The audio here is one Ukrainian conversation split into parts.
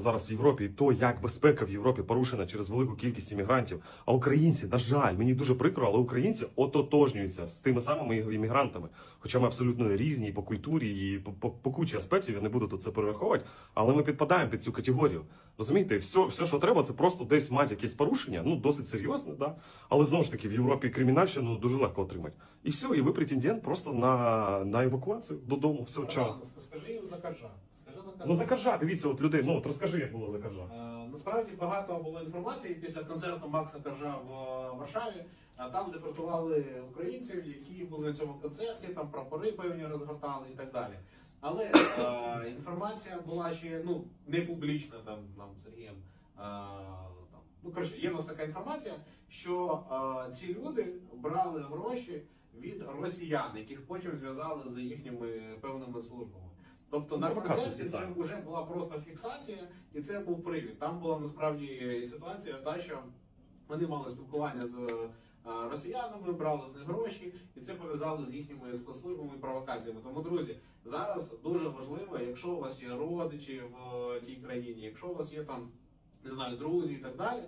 зараз в Європі, і то як безпека в Європі порушена через велику кількість іммігрантів. А українці, на жаль, мені дуже прикро, але українці ототожнюються з тими самими іммігрантами. Хоча ми абсолютно різні і по культурі, і по, по, по кучі аспектів, я не буду тут це перераховувати, але ми підпадаємо під цю категорію. Розумієте, все, все, що треба, це просто десь мати якесь порушення, ну досить серйозне, да. Але знову ж таки, в Європі кримінальщину дуже легко отримати. І все, і ви претендент просто на, на евакуацію додому. Все, чао. Скажи їм Ну закажа, дивіться, от людей. Ну от розкажи, як було закажа. Е, Насправді багато було інформації після концерту Макса Коржа в е, Варшаві. А там депортували українців, які були на цьому концерті, там прапори певні розгортали і так далі. Але е, інформація була ще ну не публічна там нам Сергієм. Е, там. Ну коротше, є в нас така інформація, що е, ці люди брали гроші від росіян, яких потім зв'язали з їхніми певними службами. Тобто на концерті це вже була просто фіксація, і це був привід. Там була насправді ситуація, та що вони мали спілкування з е, росіянами, брали в них гроші, і це пов'язали з їхніми спецслужбами і провокаціями. Тому, друзі, зараз дуже важливо, якщо у вас є родичі в е, тій країні, якщо у вас є там не знаю, друзі і так далі.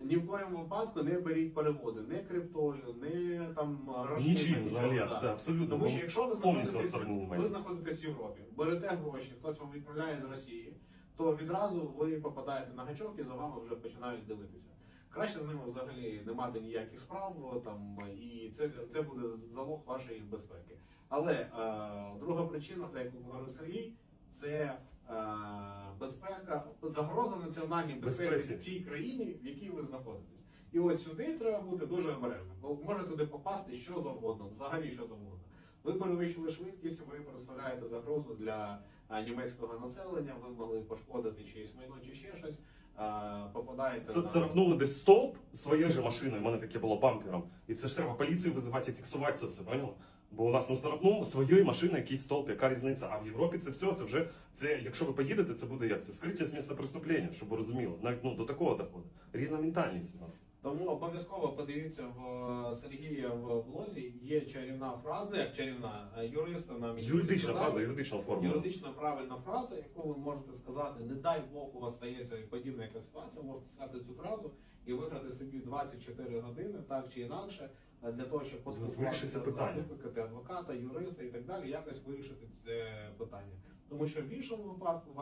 Ні в коєму випадку не беріть переводи, не криптою, не там гроші. Нічим взагалі, Да. все абсолютно. Тому що якщо ви знаходитесь, ви знаходитесь в Європі, берете гроші, хтось вам відправляє з Росії, то відразу ви попадаєте на гачок і за вами вже починають дивитися. Краще з ними взагалі не мати ніяких справ там, і це, це буде залог вашої безпеки. Але е, друга причина, так як говорив Сергій, це безпека, загроза національній безпеці в цій країні, в якій ви знаходитесь. І ось сюди треба бути дуже обережним, бо може туди попасти що завгодно, взагалі що завгодно. Ви перевищили швидкість, ви представляєте загрозу для а, німецького населення, ви могли пошкодити чиїсь майно чи ще щось. а, Попадаєте Це на царапнули десь стовп своєю же машиною. У мене таке було бампером. І це ж треба поліцію визивати і фіксувати це все, поняла? Бо у нас ну старапнув своєї машини якийсь столб, яка різниця. А в Європі це все, це вже це, якщо ви поїдете, це буде як це скриття з місця преступлення, щоб ви розуміли. Навіть ну до такого доходить. Різна ментальність у нас. Тому обов'язково подивіться в е, Сергія в блозі. Є чарівна фраза, як чарівна е, юриста нам Юридична сказали. фраза, юридична формула. Юридична правильна фраза, яку ви можете сказати, не дай Бог у вас стається подібна якась ситуація, можете сказати цю фразу і виграти собі 24 години, так чи інакше, е, для того, щоб поспілкуватися викликати адвоката, юриста і так далі, якось вирішити це питання. Тому що в іншому випадку